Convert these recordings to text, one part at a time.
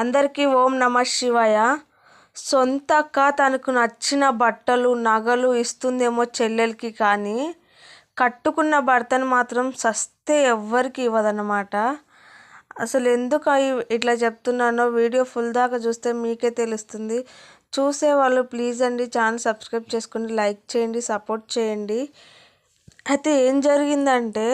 అందరికీ ఓం నమ శివాయ. సొంత అక్క తనకు నచ్చిన బట్టలు నగలు ఇస్తుందేమో చెల్లెలకి కానీ కట్టుకున్న భర్తను మాత్రం సస్తే ఎవ్వరికి ఇవ్వదన్నమాట. అసలు ఎందుకు ఇట్లా చెప్తున్నానో వీడియో ఫుల్ దాకా చూస్తే మీకే తెలుస్తుంది. చూసేవాళ్ళు ప్లీజ్ అండి ఛానల్ సబ్స్క్రైబ్ చేసుకోండి లైక్ చేయండి సపోర్ట్ చేయండి. అయితే ఏం జరిగిందంటే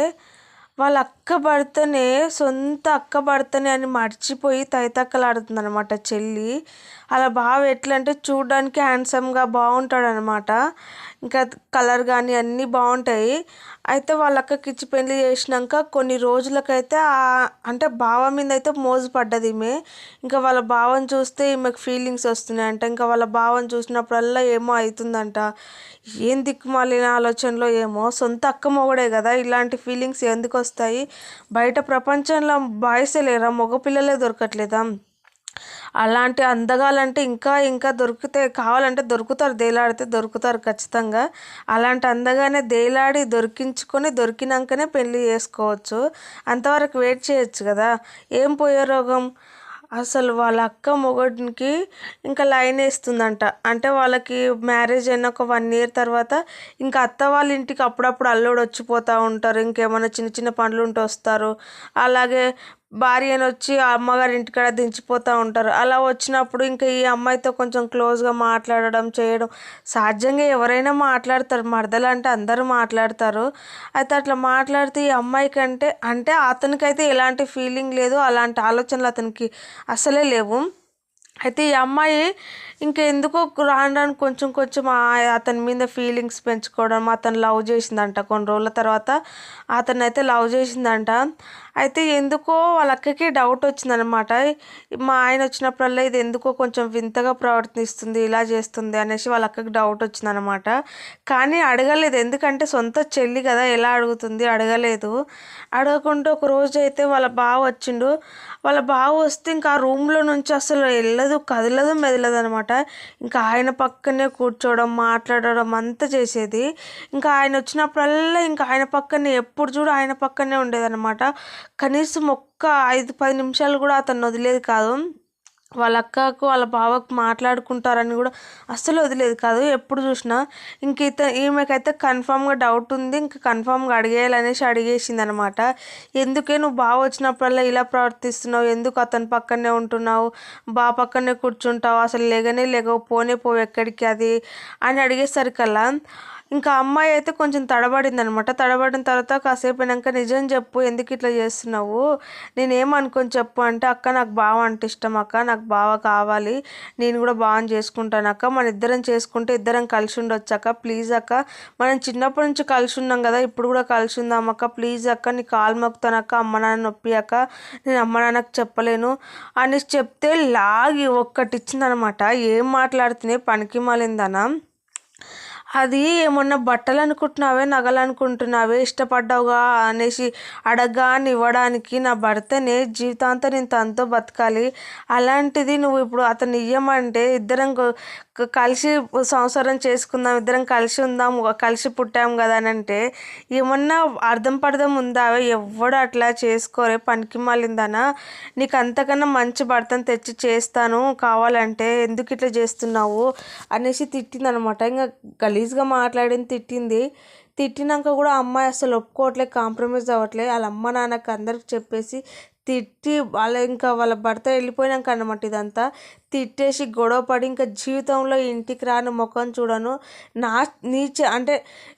వాళ్ళ అక్క భర్తనే సొంత అక్క భర్తనే అని మర్చిపోయి తైతక్కలాడుతుంది అనమాట చెల్లి. అలా బావ ఎట్లా అంటే చూడడానికి హ్యాండ్సమ్గా బాగుంటాడు అనమాట ఇంకా కలర్ కానీ అన్నీ బాగుంటాయి అయితే వాళ్ళ అక్కకి ఇచ్చి పెళ్ళి చేసినాక కొన్ని రోజులకైతే అంటే బావ మీద అయితే మోజు పడ్డది ఈమె. ఇంకా వాళ్ళ బావని చూస్తే ఈమెకు ఫీలింగ్స్ వస్తున్నాయంట. ఇంకా వాళ్ళ బావని చూసినప్పుడల్లా ఏమో అవుతుందంట. ఏం దిక్కుమాలిన ఆలోచనలో ఏమో. సొంత అక్క మొగడే కదా. ఇలాంటి ఫీలింగ్స్ ఎందుకు వస్తాయి? బయట ప్రపంచంలో బాయ్సే లేరా? మగపిల్లలే దొరకట్లేదా? అలాంటి అందగాలంటే ఇంకా ఇంకా దొరికితే కావాలంటే దొరుకుతారు దేలాడితే దొరుకుతారు ఖచ్చితంగా. అలాంటి అందగానే దేలాడి దొరికించుకొని దొరికినాకనే పెళ్ళి చేసుకోవచ్చు. అంతవరకు వెయిట్ చేయొచ్చు కదా. ఏం పోయే రోగం? అసలు వాళ్ళ అక్క మొగడికి ఇంకా లైన్ వేస్తుందంట. అంటే వాళ్ళకి మ్యారేజ్ అయిన ఒక వన్ ఇయర్ తర్వాత ఇంకా అత్త వాళ్ళ ఇంటికి అప్పుడప్పుడు అల్లుడు వచ్చిపోతూ ఉంటారు. ఇంకేమైనా చిన్న చిన్న పనులు ఉంటే వస్తారు. అలాగే భార్యను వచ్చి ఆ అమ్మగారి ఇంటికాడ దించిపోతూ ఉంటారు. అలా వచ్చినప్పుడు ఇంకా ఈ అమ్మాయితో కొంచెం క్లోజ్గా మాట్లాడడం చేయడం సహజంగా ఎవరైనా మాట్లాడతారు. మరదలు అంటే అందరూ మాట్లాడతారు. అయితే అట్లా మాట్లాడితే ఈ అమ్మాయి కంటే అంటే అతనికైతే ఎలాంటి ఫీలింగ్ లేదు. అలాంటి ఆలోచనలు అతనికి అసలే లేవు. అయితే ఈ అమ్మాయి ఇంకా ఎందుకో రాను రాను కొంచెం కొంచెం అతని మీద ఫీలింగ్స్ పెంచుకోవడం అతను లవ్ చేసిందంట. కొన్ని రోజుల తర్వాత అతను అయితే లవ్ చేసిందంట. అయితే ఎందుకో వాళ్ళ అక్కకి డౌట్ వచ్చిందనమాట. మా ఆయన వచ్చినప్పుడల్లా ఇది ఎందుకో కొంచెం వింతగా ప్రవర్తిస్తుంది ఇలా చేస్తుంది అనేసి వాళ్ళ అక్కకి డౌట్ వచ్చిందనమాట. కానీ అడగలేదు. ఎందుకంటే సొంత చెల్లి కదా ఎలా అడుగుతుంది అడగలేదు. అడగకుండా ఒక రోజు అయితే వాళ్ళ బావ వచ్చిండు. వాళ్ళ బావ వస్తే ఇంకా ఆ రూమ్లో నుంచి అసలు వెళ్ళదు కదలదు మెదలదు అనమాట ఇంకా ఆయన పక్కనే కూర్చోవడం మాట్లాడడం అంతా చేసేది. ఇంకా ఆయన వచ్చినప్పుడల్లా ఇంకా ఆయన పక్కనే ఎప్పుడు చూడు ఆయన పక్కనే ఉండేదన్నమాట కనీసం ఒక్క ఐదు పది నిమిషాలు కూడా అతను వదిలేదు కాదు. వాళ్ళ అక్కకు వాళ్ళ బావకు మాట్లాడుకుంటారని కూడా అస్సలు వదిలేదు కాదు. ఎప్పుడు చూసినా ఇంక ఇత ఈమెకైతే కన్ఫామ్గా డౌట్ ఉంది. ఇంకా కన్ఫామ్గా అడిగేయాలనేసి అడిగేసింది అనమాట ఎందుకే నువ్వు బావ వచ్చినప్పుడల్లా ఇలా ప్రవర్తిస్తున్నావు? ఎందుకు అతని పక్కనే ఉంటున్నావు? బా పక్కనే కూర్చుంటావు? అసలు లేగనే లేగవు. పోనే పోవు ఎక్కడికి అది? అని అడిగేసరికల్లా ఇంకా అమ్మాయి అయితే కొంచెం తడబడింది అనమాట తడబడిన తర్వాత కాసేపు అయినాక నిజం చెప్పు ఎందుకు ఇట్లా చేస్తున్నావు? నేనేమనుకొని చెప్పు అంటే అక్క నాకు బావ అంటే ఇష్టం అక్క నాకు బావ కావాలి నేను కూడా బావని చేసుకుంటాను అక్క మన ఇద్దరం చేసుకుంటే ఇద్దరం కలిసి ఉండొచ్చు అక్క ప్లీజ్ అక్క మనం చిన్నప్పటి నుంచి కలిసి ఉన్నాం కదా ఇప్పుడు కూడా కలిసి ఉందాం అక్క ప్లీజ్ అక్క నీ కాలు మొక్కుతాను అక్క అమ్మ నాన్న నొప్పి అక్క నేను అమ్మ నాన్నకు చెప్పలేను అని చెప్తే లాగి ఒక్కటి ఇచ్చిందనమాట. ఏం మాట్లాడుతున్నాయి పనికి మాలిందనా? అది ఏమన్నా బట్టలు అనుకుంటున్నావే నగలు అనుకుంటున్నావే ఇష్టపడ్డావుగా అనేసి అడగాని ఇవ్వడానికి నా భర్తనే జీవితాంతం నేను తనతో బతకాలి. అలాంటిది నువ్వు ఇప్పుడు అతను ఇయ్యమంటే ఇద్దరం కలిసి సంసారం చేసుకుందాం ఇద్దరం కలిసి ఉందాం కలిసి పుట్టాం కదా అని అంటే ఏమన్నా అర్థం పర్థం ఉందావే ఎవ్వడు అట్లా చేసుకోరే పనికి మాలిందనా? నీకు అంతకన్నా మంచి భర్తను తెచ్చి చేస్తాను కావాలంటే ఎందుకు ఇట్లా చేస్తున్నావు? అనేసి తిట్టింది అనమాట ఇంకా గలీజ్గా మాట్లాడింది తిట్టింది. తిట్టినాక కూడా అమ్మాయి అసలు ఒప్పుకోవట్లేదు కాంప్రమైజ్ అవ్వట్లేదు వాళ్ళ అమ్మ నాన్నకి అందరికి చెప్పేసి తిట్టి వాళ్ళ ఇంకా వాళ్ళ భర్త వెళ్ళిపోయినాక అనమాట ఇదంతా. తిట్టేసి గొడవ పడి ఇంకా జీవితంలో ఇంటికి రాని ముఖం చూడను. నా నీచ అంటే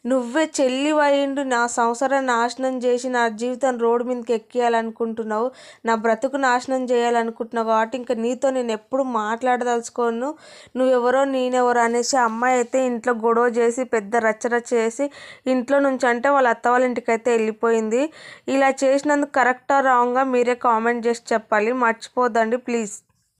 నువ్వే చెల్లి అయిండు నా సంసారం నాశనం చేసి నా జీవితం రోడ్డు మీదకి ఎక్కియాలనుకుంటున్నావు. నా బ్రతుకు నాశనం చేయాలనుకుంటున్నావు కాబట్టి ఇంకా నీతో నేను ఎప్పుడు మాట్లాడదలుచుకోను. నువ్వెవరో నేనెవరో అనేసి అమ్మాయి అయితే ఇంట్లో గొడవ చేసి పెద్ద రచ్చరచ్చ చేసి ఇంట్లో నుంచి అంటే వాళ్ళ అత్త వాళ్ళ ఇంటికి అయితే వెళ్ళిపోయింది. ఇలా చేసినందుకు కరెక్టా రాంగా మీరే కామెంట్ చేసి చెప్పాలి. మర్చిపోద్దండి ప్లీజ్